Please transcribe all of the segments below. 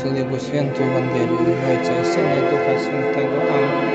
예수님의 무시한 두 반대를 위하여 자신의 또 가슴 땅과 땅을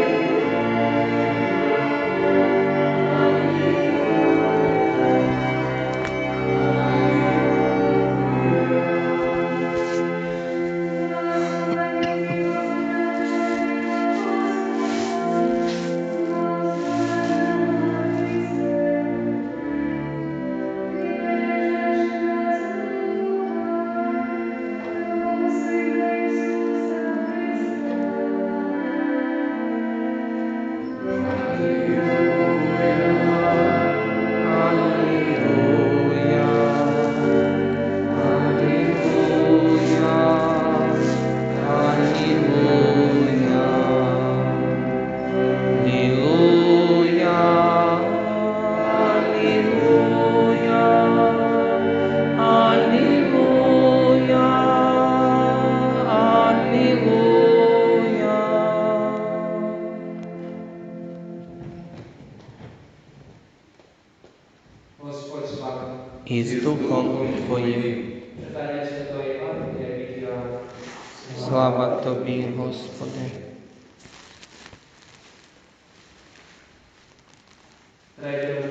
Слава Тобі, Господи. Третього дня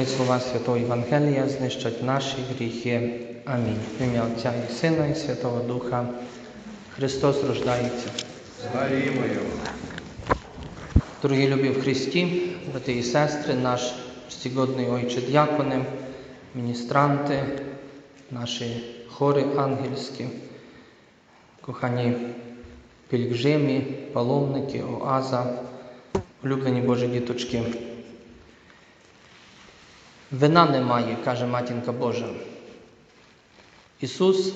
Нехай слова Святого Євангелія знищать наші гріхи. Амінь. В ім'я Отця і Сина і Святого Духа. Христос рождається. Славімо Його. Дорогі любі в Христі, брати і сестри, наш всігодний Ойче дякони, міністранти, наші хори ангельські, кохані пільгжимі, паломники, оаза, улюблені Божі діточки. Вина немає, каже матінка Божа. Ісус,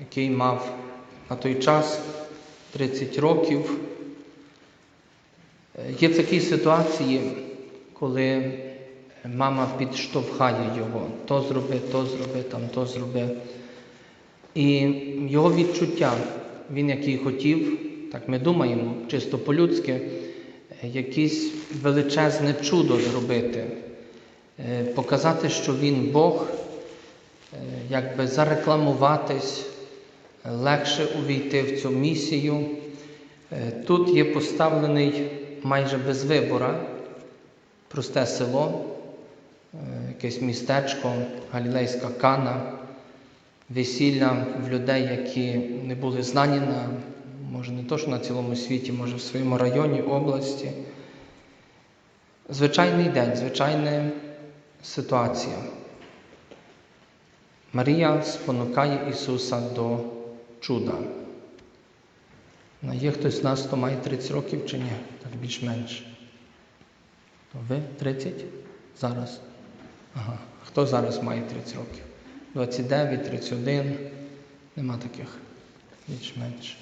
який мав на той час 30 років, Є такі ситуації, коли мама підштовхає його, то зроби, то зроби, там то зроби. І його відчуття, він який хотів, так ми думаємо, чисто по-людськи, якесь величезне чудо зробити, е, показати, що він Бог, е, якби зарекламуватись, легше увійти в цю місію. Е, Тут є поставлений майже без вибора просте село, е, якесь містечко, Галілейська Кана, весілля в людей, які не були знані на, може не то, що на цілому світі, може в своєму районі, області. Звичайний день, звичайна ситуація. Марія спонукає Ісуса до чуда. Є хтось з нас, хто має 30 років чи ні? Так більш-менш. То ви 30? Зараз? Ага. Хто зараз має 30 років? 29, 31. Нема таких. Більш-менш.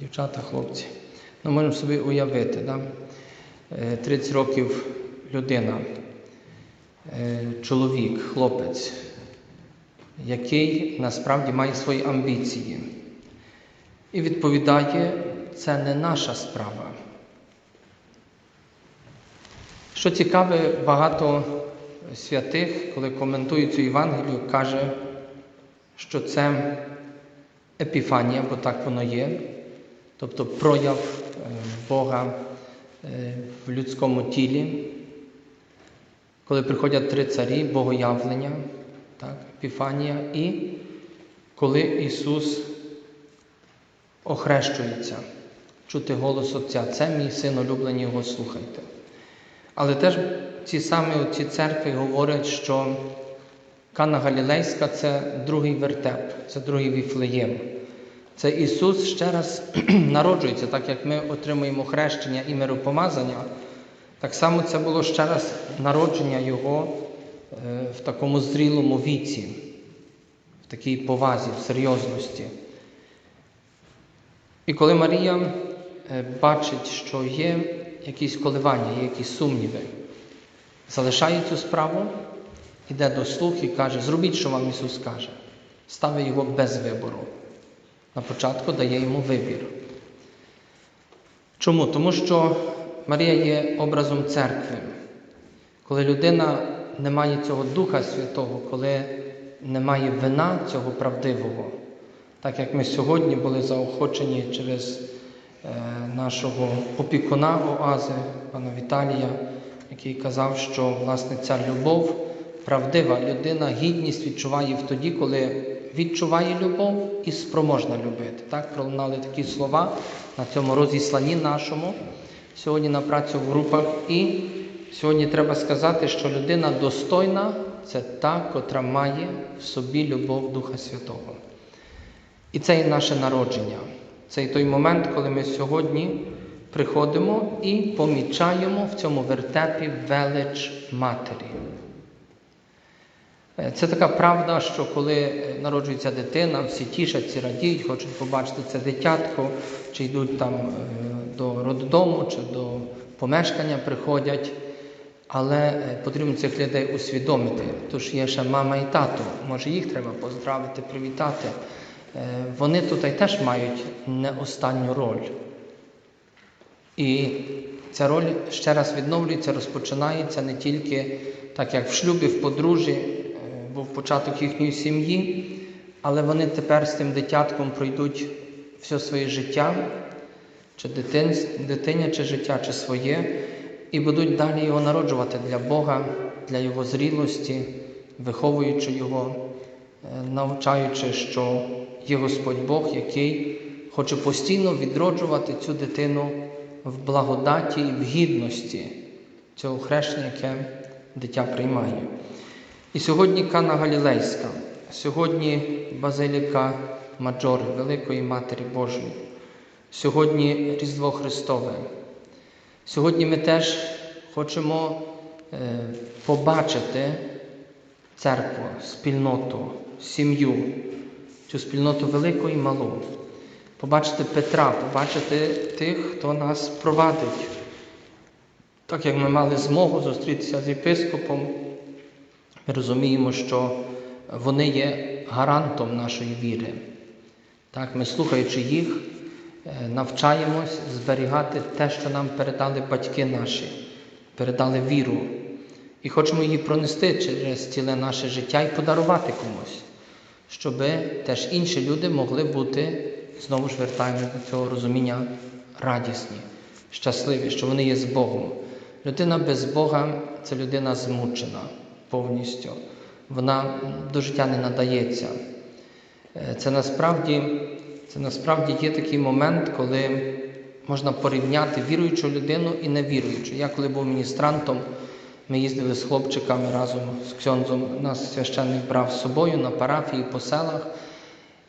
Дівчата, хлопці. Ну, можемо собі уявити, да? Е, 30 років людина, е, чоловік, хлопець, який насправді має свої амбіції. І відповідає, це не наша справа. Що цікаве, багато святих, коли коментують цю Євангелію, каже, що це епіфанія, бо так воно є, тобто прояв е, Бога е, в людському тілі, коли приходять три царі, богоявлення, так, епіфанія, і коли Ісус охрещується, чути голос Отця, це мій син улюблені, його слухайте. Але теж ці самі ці церкви говорять, що Кана Галілейська це другий вертеп, це другий віфлеєм. Це Ісус ще раз народжується, так як ми отримуємо хрещення і миропомазання, так само це було ще раз народження Його е, в такому зрілому віці, в такій повазі, в серйозності. І коли Марія е, бачить, що є якісь коливання, є якісь сумніви, залишає цю справу, йде до слух і каже, зробіть, що вам Ісус каже. Ставить його без вибору. На початку дає йому вибір. Чому? Тому що Марія є образом церкви. Коли людина не має цього Духа Святого, коли немає вина цього правдивого, так як ми сьогодні були заохочені через е, нашого опікуна Оази, пана Віталія, який казав, що власне ця любов правдива людина гідність відчуває в тоді, коли відчуває любов і спроможна любити. Так пролунали такі слова на цьому розісланні нашому сьогодні на працю в групах. І сьогодні треба сказати, що людина достойна це та, котра має в собі любов Духа Святого. І це і наше народження. Це і той момент, коли ми сьогодні приходимо і помічаємо в цьому вертепі велич Матері. Е, Це така правда, що коли е, народжується дитина, всі тішаться, радіють, хочуть побачити це дитятко, чи йдуть там е, до роддому, чи до помешкання приходять. Але потрібно цих людей усвідомити. Тож є ще мама і тато, може їх треба поздравити, привітати. Вони тут теж мають не останню роль. І ця роль ще раз відновлюється, розпочинається не тільки так, як в шлюбі, в подружжі, був початок їхньої сім'ї, але вони тепер з тим дитятком пройдуть все своє життя, чи дитин, дитиня, життя, чи своє, і будуть далі його народжувати для Бога, для його зрілості, виховуючи його, е, навчаючи, що є Господь Бог, який хоче постійно відроджувати цю дитину в благодаті і в гідності цього хрещення, яке дитя приймає. І сьогодні Кана Галілейська, сьогодні Базиліка Маджори, Великої Матері Божої, сьогодні Різдво Христове. Сьогодні ми теж хочемо е, побачити церкву, спільноту, сім'ю, цю спільноту велику і малу. Побачити Петра, побачити тих, хто нас провадить. Так як ми мали змогу зустрітися з єпископом, ми розуміємо, що вони є гарантом нашої віри. Так, ми, слухаючи їх, е, навчаємось зберігати те, що нам передали батьки наші, передали віру. І хочемо її пронести через ціле наше життя і подарувати комусь, щоб теж інші люди могли бути, знову ж вертаємось до цього розуміння, радісні, щасливі, що вони є з Богом. Людина без Бога це людина змучена повністю. Вона до життя не надається. Е, Це насправді, це насправді є такий момент, коли можна порівняти віруючу людину і невіруючу. Я коли був міністрантом, ми їздили з хлопчиками разом з ксьонзом, нас священник брав з собою на парафії по селах.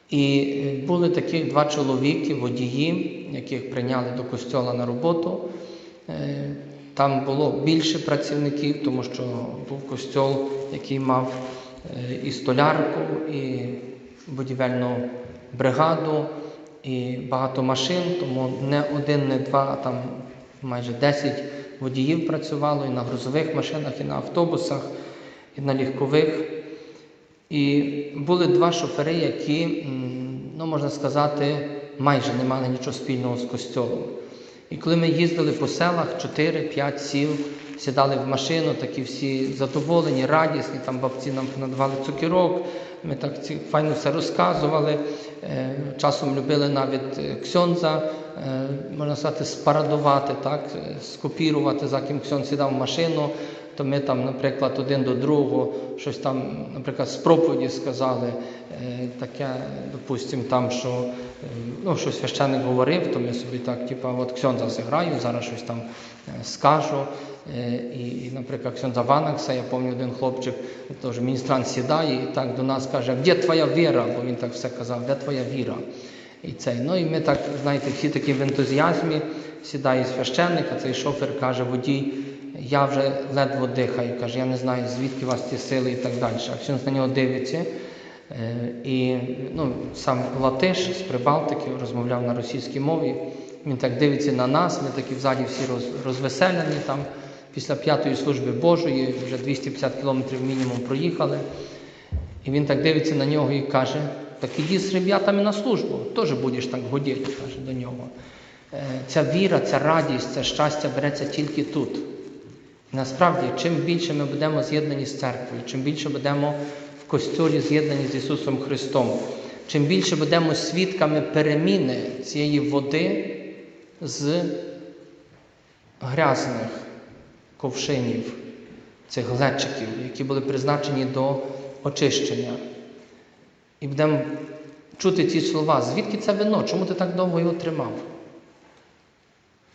І е, були такі два чоловіки, водії, яких прийняли до костьола на роботу. Там було більше працівників, тому що був костьол, який мав е, і столярку, і будівельну бригаду, і багато машин, тому не один, не два, а там майже 10 водіїв працювало і на грузових машинах, і на автобусах, і на легкових. І були два шофери, які, ну можна сказати, майже не мали нічого спільного з костьолом. І коли ми їздили по селах 4, 5 сіл, сідали в машину, такі всі задоволені, радісні, там бабці нам надавали цукерок, ми так файно все розказували. Е, Часом любили навіть е, ксьонза, е, можна сказати, спарадувати, так, скопірувати, за ким ксьон сідав в машину, то ми там, наприклад, один до другого щось там, наприклад, з проповіді сказали, е, таке, допустимо, там, що е, ну, щось священник говорив, то ми собі так, типу, от ксьонза зіграю, зараз щось там е, скажу. І, і, наприклад, ксьонза Ванакса, я пам'ятаю, один хлопчик, теж міністрант сідає і так до нас каже, де твоя віра? Бо він так все казав, де твоя віра? І цей. Ну і ми так, знаєте, всі такі в ентузіазмі, сідає священник, а цей шофер каже, водій, я вже ледве дихаю, каже, я не знаю, звідки у вас ці сили і так далі. А Ксьонз на нього дивиться. Е, І ну, сам Латиш з Прибалтики розмовляв на російській мові. Він так дивиться на нас, ми такі взаді всі роз, розвеселені там. Після п'ятої служби Божої, вже 250 кілометрів мінімум проїхали. І він так дивиться на нього і каже: так іди з ребятами на службу, теж будеш так годіти, каже до нього. Е, Ця віра, ця радість, це щастя береться тільки тут. Насправді, чим більше ми будемо з'єднані з церквою, чим більше будемо в костюлі з'єднані з Ісусом Христом, чим більше будемо свідками переміни цієї води з грязних ковшинів, цих глечиків, які були призначені до очищення. І будемо чути ці слова, звідки це вино? Чому ти так довго його тримав?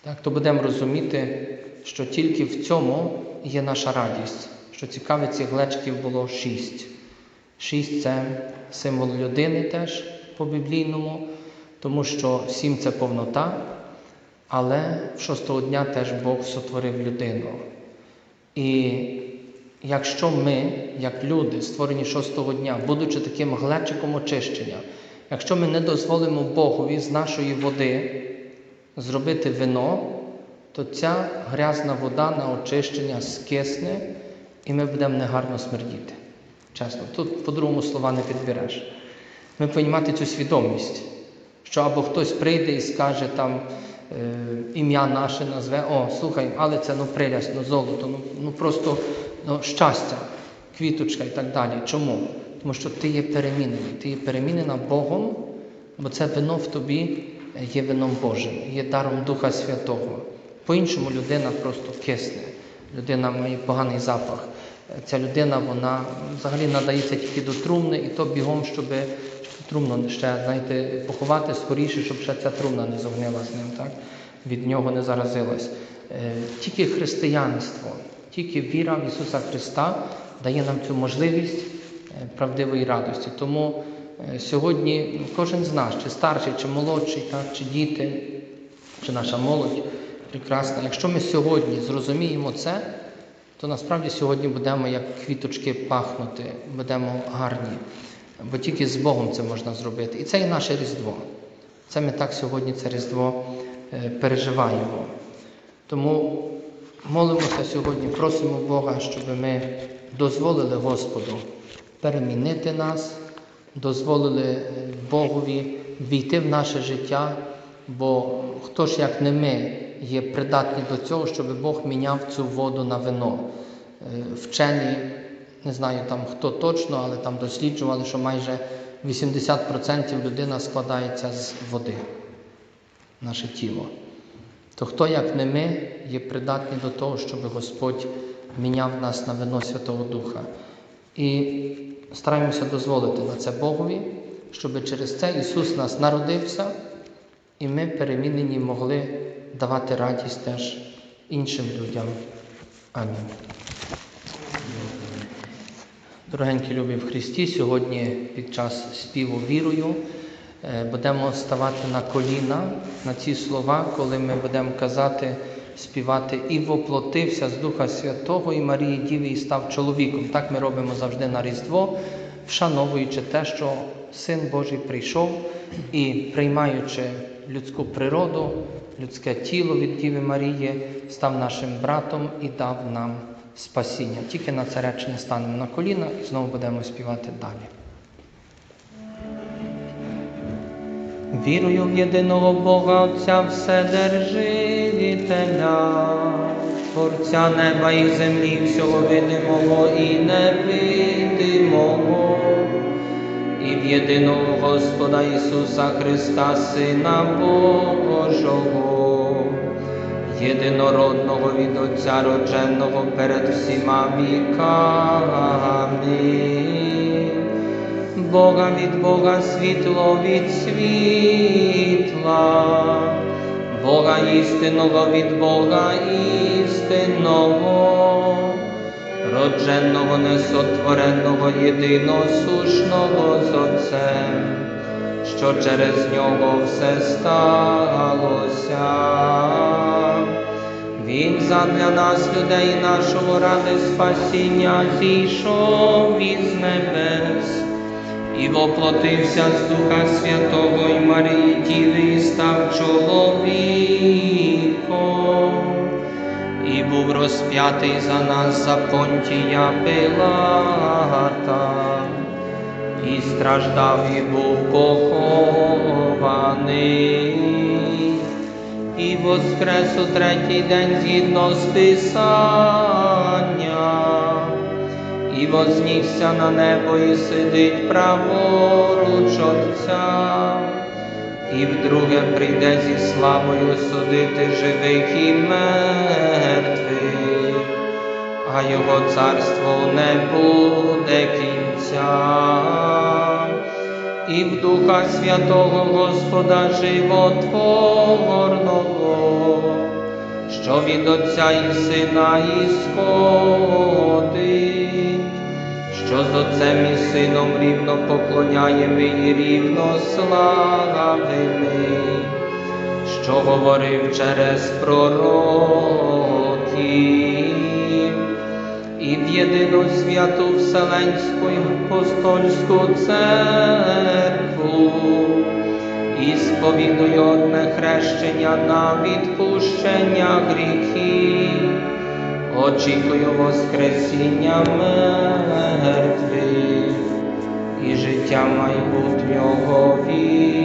Так, то будемо розуміти, що тільки в цьому є наша радість. Що цікаве, цих глечків було шість. Шість це символ людини теж по-біблійному, тому що сім це повнота, але в шостого дня теж Бог сотворив людину. І якщо ми, як люди, створені шостого дня, будучи таким глечиком очищення, якщо ми не дозволимо Богові з нашої води зробити вино, то ця грязна вода на очищення скисне, і ми будемо негарно смердіти. Чесно, тут по-другому слова не підбереш. Ми повинні мати цю свідомість, що або хтось прийде і скаже там е, ім'я наше назве, о, слухай, але це ну прилясть, ну золото, ну, ну просто ну, щастя, квіточка і так далі. Чому? Тому що ти є перемінений, ти є перемінена Богом, бо це вино в тобі є вином Божим, є даром Духа Святого. По-іншому людина просто кисне, людина має поганий запах. Ця людина вона взагалі надається тільки до трумни, і то бігом, щоб, трумну ще знаєте, поховати скоріше, щоб ще ця трумна не зогнила з ним, так? від нього не заразилась. Е, Тільки християнство, тільки віра в Ісуса Христа дає нам цю можливість е, правдивої радості. Тому е, сьогодні кожен з нас, чи старший, чи молодший, так, чи діти, чи наша молодь прекрасна, якщо ми сьогодні зрозуміємо це, то насправді сьогодні будемо як квіточки пахнути, будемо гарні. Бо тільки з Богом це можна зробити. І це і наше Різдво. Це ми так сьогодні це Різдво е, переживаємо. Тому молимося сьогодні, просимо Бога, щоб ми дозволили Господу перемінити нас, дозволили е, Богові війти в наше життя, бо хто ж, як не ми, є придатні до цього, щоб Бог міняв цю воду на вино. Е, Вчені, не знаю там хто точно, але там досліджували, що майже 80% людина складається з води, наше тіло. То хто, як не ми, є придатні до того, щоб Господь міняв нас на вино Святого Духа. І стараємося дозволити на це Богові, щоб через це Ісус нас народився, і ми перемінені могли давати радість теж іншим людям. Амінь. Дорогенькі любі в Христі, сьогодні під час співу вірою е, будемо ставати на коліна на ці слова, коли ми будемо казати, співати і воплотився з Духа Святого і Марії Діви і став чоловіком. Так ми робимо завжди на Різдво, вшановуючи те, що Син Божий прийшов і приймаючи людську природу, людське тіло від Діви Марії, став нашим братом і дав нам спасіння. Тільки на це речення станемо на коліна і знову будемо співати далі. Вірую в єдиного Бога Отця Вседержителя, Творця неба і землі, всього видимого і невидимого, єдиного Господа Ісуса Христа, Сина Божого, єдинородного від Отця родженого перед всіма віками. Бога від Бога, світло від світла, Бога істинного від Бога істинного, родженого, несотвореного, єдиносушного з Отцем, що через нього все сталося. Він задля нас, людей нашого ради спасіння, зійшов із небес і воплотився з Духа Святого і Марії Діви і став чоловіком, і був розп'ятий за нас за понтія Пилата, і страждав, і був похований, і воскрес у третій день згідно з Писанням і вознісся на небо і сидить праворуч Отця, і вдруге прийде зі славою судити живих і мертвих, а його царство не буде кінця. І в Духа Святого Господа животворного, що від Отця і Сина ісходить, що з Отцем і Сином рівно поклоняємо і рівно славимо, що говорив через пророків, і в єдину святу Вселенську і апостольську церкву, і сповідую одне хрещення на відпущення гріхів, очікую Воскресіння мертвих і життя майбутнього віку.